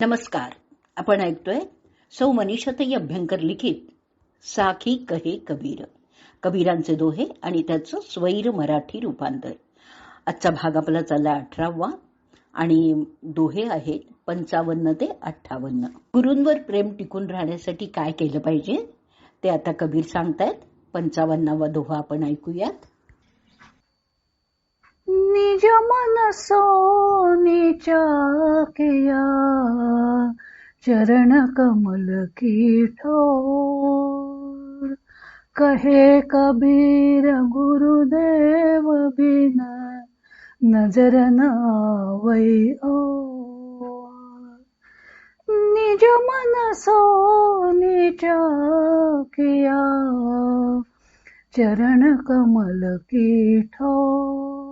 नमस्कार. आपण ऐकतोय सौ मनीषातही अभ्यंकर लिखित साखी कहे कबीर. कबीरांचे दोहे आणि त्याचं स्वैर मराठी रूपांतर. आजचा भाग आपला चालला अठरावा आणि दोहे आहेत पंचावन्न ते अठ्ठावन्न. गुरूंवर प्रेम टिकून राहण्यासाठी काय केलं पाहिजे? ते आता कबीर सांगतायत. पंचावन्नावा दोहा आपण ऐकूयात. निज मन नीचा किया चरण कमल की ठोर। कहे कबीर गुरुदेव बिन नजर न वै ओ निज मन नीचा किया चरण कमल की ठोर।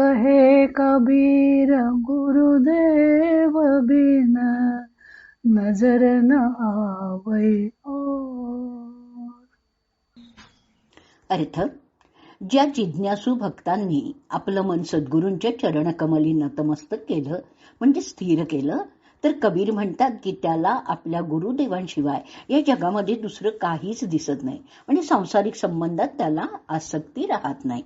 कहे कबीर गुरुदेव बिन नजर न आवै अर्थ ज्या जिज्ञासू भक्तांनी आपलं मन सद्गुरूंच्या चरणकमली नतमस्तक केलं म्हणजे स्थिर केलं तर कबीर म्हणतात की त्याला आपल्या गुरुदेवांशिवाय या जगामध्ये दुसरं काहीच दिसत नाही. म्हणजे सांसारिक संबंधात त्याला आसक्ती राहत नाही.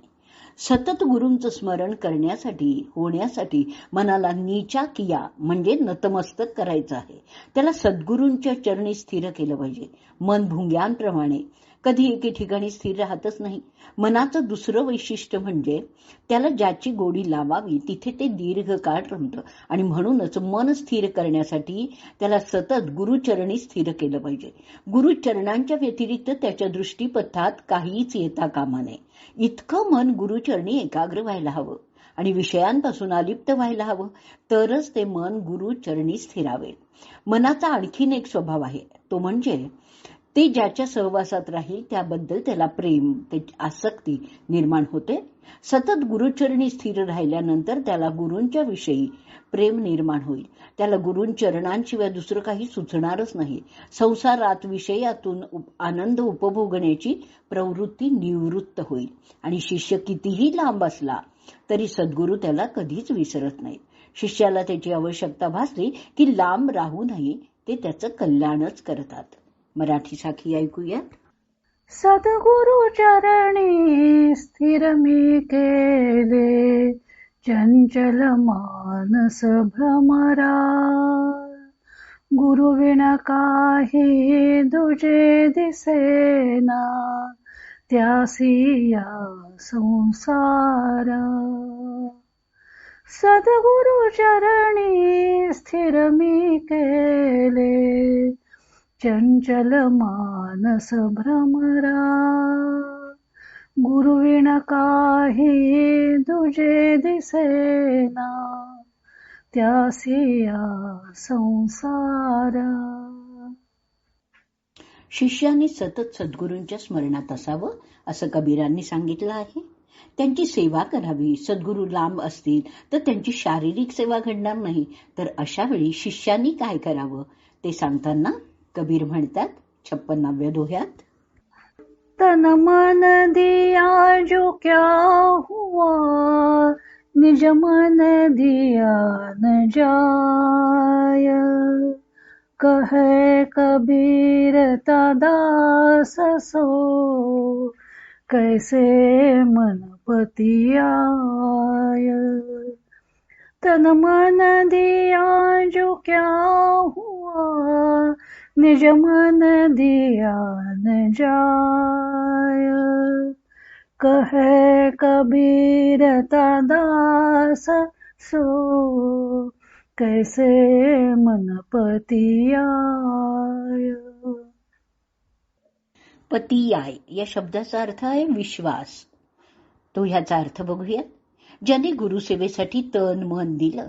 सतत गुरूंचं स्मरण करण्यासाठी होण्यासाठी मनाला नीचा किया म्हणजे नतमस्तक करायचं आहे. त्याला सद्गुरूंच्या चरणी स्थिर केलं पाहिजे. मन भुंग्यांप्रमाणे. कधी एके ठिकाणी स्थिर राहतच नाही. मनाचं दुसरं वैशिष्ट्य म्हणजे त्याला ज्याची गोडी लावावी तिथे ते दीर्घकाळ रमतं. आणि म्हणूनच मन स्थिर करण्यासाठी त्याला सतत गुरुचरणी स्थिर केलं पाहिजे. गुरुचरणांच्या व्यतिरिक्त त्याच्या दृष्टीपथात काहीच येता कामा नये. इतकं मन गुरुचरणी एकाग्र व्हायला हवं. आणि विषयांपासून अलिप्त व्हायला हवं. तरच ते मन गुरुचरणी स्थिरावे मनाचा आणखीन एक स्वभाव आहे. तो म्हणजे ते ज्याच्या सहवासात राहील त्याबद्दल त्याला प्रेम त्याची आसक्ती निर्माण होते. सतत गुरुचरणी स्थिर राहिल्यानंतर त्याला गुरूंच्या विषयी प्रेम निर्माण होईल. त्याला गुरुंचरणांशिवाय दुसरं काही सुचणारच नाही. संसारात विषयातून आनंद उपभोगण्याची प्रवृत्ती निवृत्त होईल. आणि शिष्य कितीही लांब असला तरी सद्गुरू त्याला कधीच विसरत नाही. शिष्याला त्याची आवश्यकता भासली की लांब राहूनही ते त्याचं कल्याणच करतात. मराठी साखी ऐकूयात. सद्गुरु चरणी स्थिर मी केले चंचल मानस भ्रमरा. गुरुविण काही दुजे दिसेना त्यासी या संसारा. सद्गुरु चरणी स्थिर मी केले चंचल मानस भ्रमरा गुरुविण काही दुजे दिसेना? त्यासिया संसारा। शिष्याने सतत सद्गुरूंच्या स्मरणात असावं असं कबीरांनी सांगितलं आहे. त्यांची सेवा करावी सद्गुरू लांब असतील तर त्यांची शारीरिक सेवा घडणार नाही. तर अशा वेळी शिष्यांनी काय करावं ते सांगताना कबीर म्हणतात, छप्पन्नाव्या दोह्यात. तन मन दिया जो क्या हुआ, निज मन दिया न जाय. कहे कबीर दास सो, कैसे मन पतियाय तन मन दिया जो क्या हुआ निज मन दिया जाय कहे कबीर दास सो कैसे मन पतियाय पतियाय या शब्दाचा अर्थ आहे विश्वास. तो ह्याचा अर्थ बघूयात. ज्याने गुरुसेवेसाठी तन मन दिलं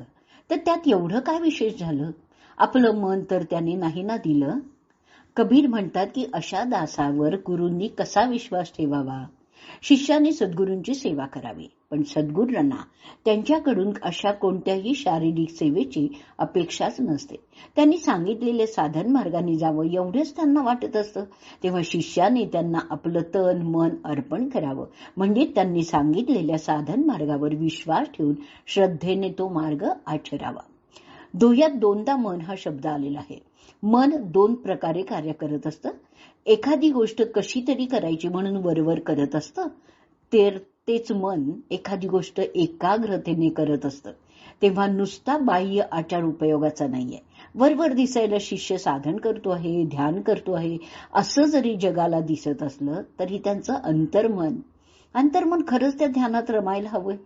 तर त्यात एवढं काय विशेष झालं? आपलं मन तर त्याने नाही ना दिलं. कबीर म्हणतात की अशा दासावर गुरूंनी कसा विश्वास ठेवावा? शिष्याने सद्गुरूंची सेवा करावी. पण सद्गुरूंना त्यांच्याकडून अशा कोणत्याही शारीरिक सेवेची अपेक्षाच नसते. त्यांनी सांगितलेले साधन मार्गाने जावं एवढेच त्यांना वाटत असतं. तेव्हा शिष्याने त्यांना आपलं तन मन अर्पण करावं. म्हणजे त्यांनी सांगितलेल्या साधन मार्गावर विश्वास ठेवून श्रद्धेने तो मार्ग आचरावा. दोह्यात दोनदा मन हा शब्द आलेला आहे. मन दोन प्रकारे कार्य करत असतं. एखादी गोष्ट कशी तरी करायची म्हणून वरवर करत असतं. तर तेच मन एखादी गोष्ट एकाग्रतेने करत असतं. तेव्हा नुसता बाह्य आचार उपयोगाचा नाहीये. वरवर दिसायला शिष्य साधन करतो आहे ध्यान करतो आहे. असं जरी जगाला दिसत असलं तरी त्यांचं अंतर्मन अंतर्मन खरंच त्या ध्यानात रमायला हवंय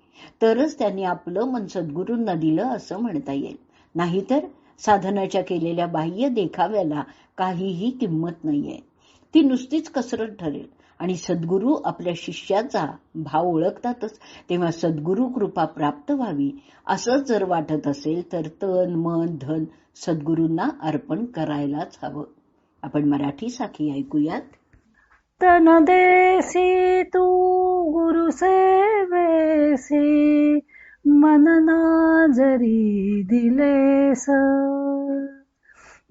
तरच त्यांनी आपलं मन सद्गुरूंना दिलं असं म्हणता येईल. नाहीतर साधनाच्या केलेल्या बाह्य देखाव्याला काहीही किंमत नाहीये. ती नुसतीच कसरत ठरेल आणि सद्गुरू आपल्या शिष्याचा भाव ओळखतातच तेव्हा सद्गुरू कृपा प्राप्त व्हावी. असं जर वाटत असेल तर तन मन धन सद्गुरूंना अर्पण करायलाच हवं. आपण मराठी साखी ऐकूयात. तन देसी तू गुरु सेवेसी मनना जरी दिलेस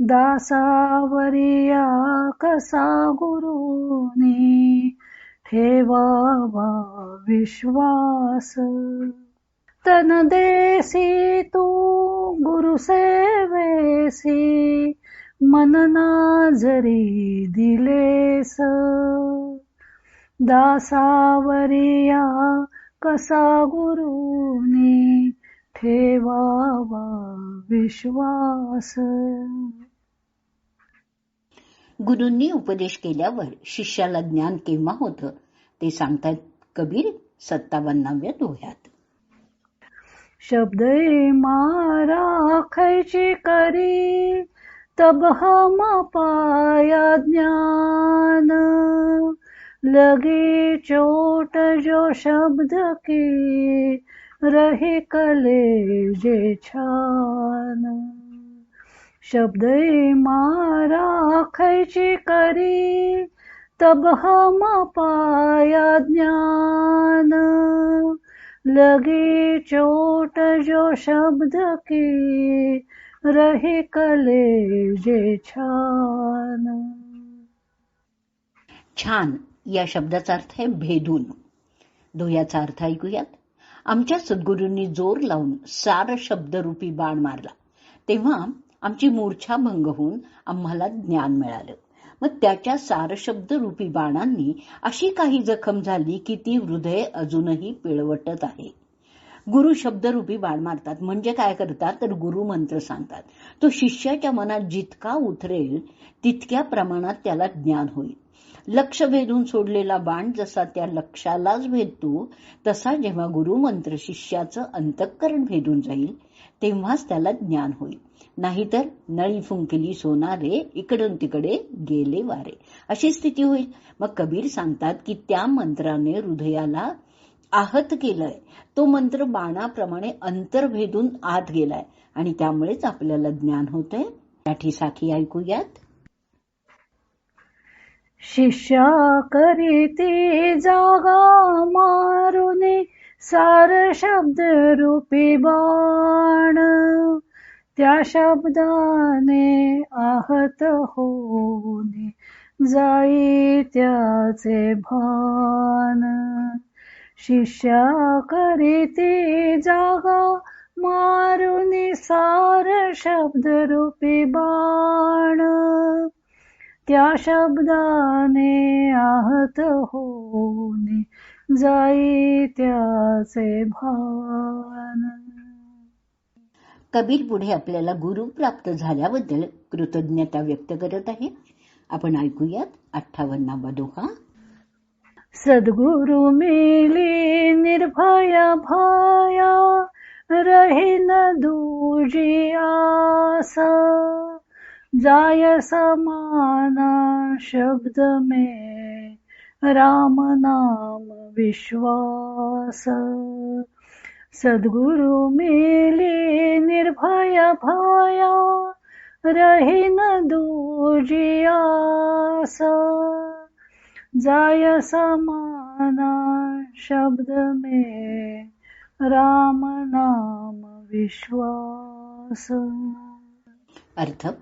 दासावरिया कसा गुरुनी ठेवावा विश्वास. तन देसी तू गुरु सेवेसी मनना जरी दिलेस दासावरिया कसा गुरुनी ठेवावा विश्वास? गुरूंनी उपदेश केल्यावर शिष्याला ज्ञान केव्हा होतं ते सांगतात कबीर सत्तावन्नाव्या दोह्यात शब्द मारा खैची करी तब हम पाया ज्ञान. लगी चोट जो शब्द की रही कले जे छान। शब्द मारा खैची करी तब हम पाया ज्ञान। लगी चोट जो शब्द की रही कले जे छान। छान। या शब्दाचा अर्थ आहे भेदून. दोह्याचा अर्थ ऐकूयात. आमच्या सद्गुरूंनी जोर लावून सार शब्दरूपी बाण मारला. तेव्हा आमची मूर्छा भंग होऊन आम्हाला ज्ञान मिळालं. मग त्याच्या सारशब्द रूपी बाणांनी अशी काही जखम झाली की ती हृदय अजूनही पिळवटत आहे. गुरु शब्दरूपी बाण मारतात. म्हणजे काय करतात? तर गुरु मंत्र सांगतात. तो शिष्याच्या मनात जितका उतरेल तितक्या प्रमाणात त्याला ज्ञान होईल. लक्ष भेदून सोडलेला बाण जसा त्या लक्षालाच भेदतो तसा जेव्हा गुरुमंत्र शिष्याचं अंतःकरण भेदून जाईल तेव्हाच त्याला ज्ञान होईल. नाहीतर नळी फुंकली सोनारे इकडून तिकडे गेले वारे. अशी स्थिती होईल. मग कबीर सांगतात की त्या मंत्राने हृदयाला आहत केलंय. तो मंत्र बाणाप्रमाणे अंतर भेदून आत गेलाय आणि त्यामुळेच आपल्याला ज्ञान होतंय. मराठी साखी ऐकूयात. शिष्या करीती जागा मारुनी सार शब्द रूपी बाण. त्या शब्दाने आहत होने जाई त्याचे भान. शिष्या करीती जागा मारुनी सार शब्द रूपी बाण. त्या शब्दाने आहत होऊन जाई त्याचे भान. कबीर पुढे आपल्याला गुरु प्राप्त झाल्याबद्दल कृतज्ञता व्यक्त करत आहे. आपण ऐकूयात अठ्ठावन्नावा दोहा. सद्गुरु मिली निर्भय भया रही न दूजी आस. जाय समाना शब्द में राम नाम विश्वास। सद्गुरु मिले निर्भय भाया रही न दूजियास जाय समाना शब्द में राम नाम विश्वास। अर्थ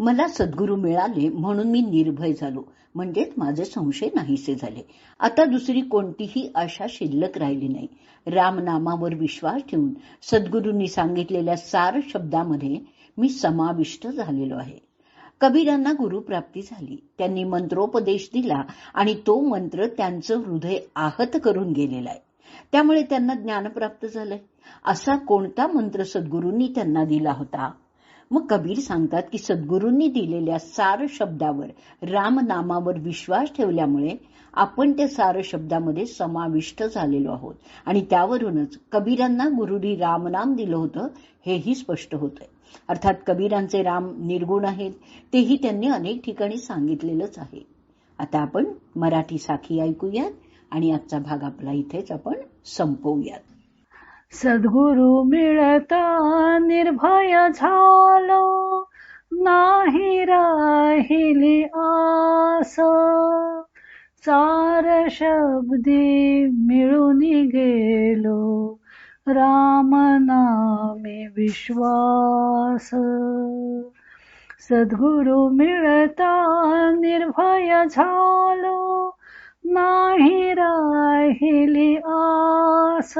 मला सद्गुरू मिळाले म्हणून मी निर्भय झालो. म्हणजेच माझे संशय नाहीसे झाले. आता दुसरी कोणतीही आशा शिल्लक राहिली नाही. रामनामावर विश्वास ठेवून सद्गुरूंनी सांगितलेल्या सार शब्दामध्ये मी समाविष्ट झालेलो आहे. कबीरांना गुरुप्राप्ती झाली. त्यांनी मंत्रोपदेश दिला आणि तो मंत्र त्यांचं हृदय आहत करून गेलेला आहे. त्यामुळे त्यांना ज्ञान प्राप्त झालंय. असा कोणता मंत्र सद्गुरूंनी त्यांना दिला होता? मग कबीर सांगतात की सद्गुरूंनी दिलेल्या सार शब्दावर रामनामावर विश्वास ठेवल्यामुळे आपण त्या सार शब्दामध्ये समाविष्ट झालेलो आहोत. आणि त्यावरूनच कबीरांना गुरुनी रामनाम दिलं होतं हेही स्पष्ट होतंय. अर्थात कबीरांचे राम निर्गुण आहेत तेही त्यांनी अनेक ठिकाणी सांगितलेलंच आहे. आता आपण मराठी साखी ऐकूयात आणि आजचा भाग आपला इथेच आपण संपवूयात. सद्गुरु मिळता निर्भय झालो. नाही राहिली आस. चार शब्दी मिळून गेलो. राम नामे विश्वास. सद्गुरु मिळता निर्भय झालो. नाही राहिली आस.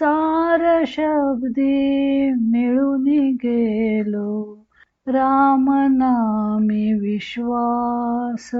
सार शब्दी मिळून गेलो. राम नामे विश्वास.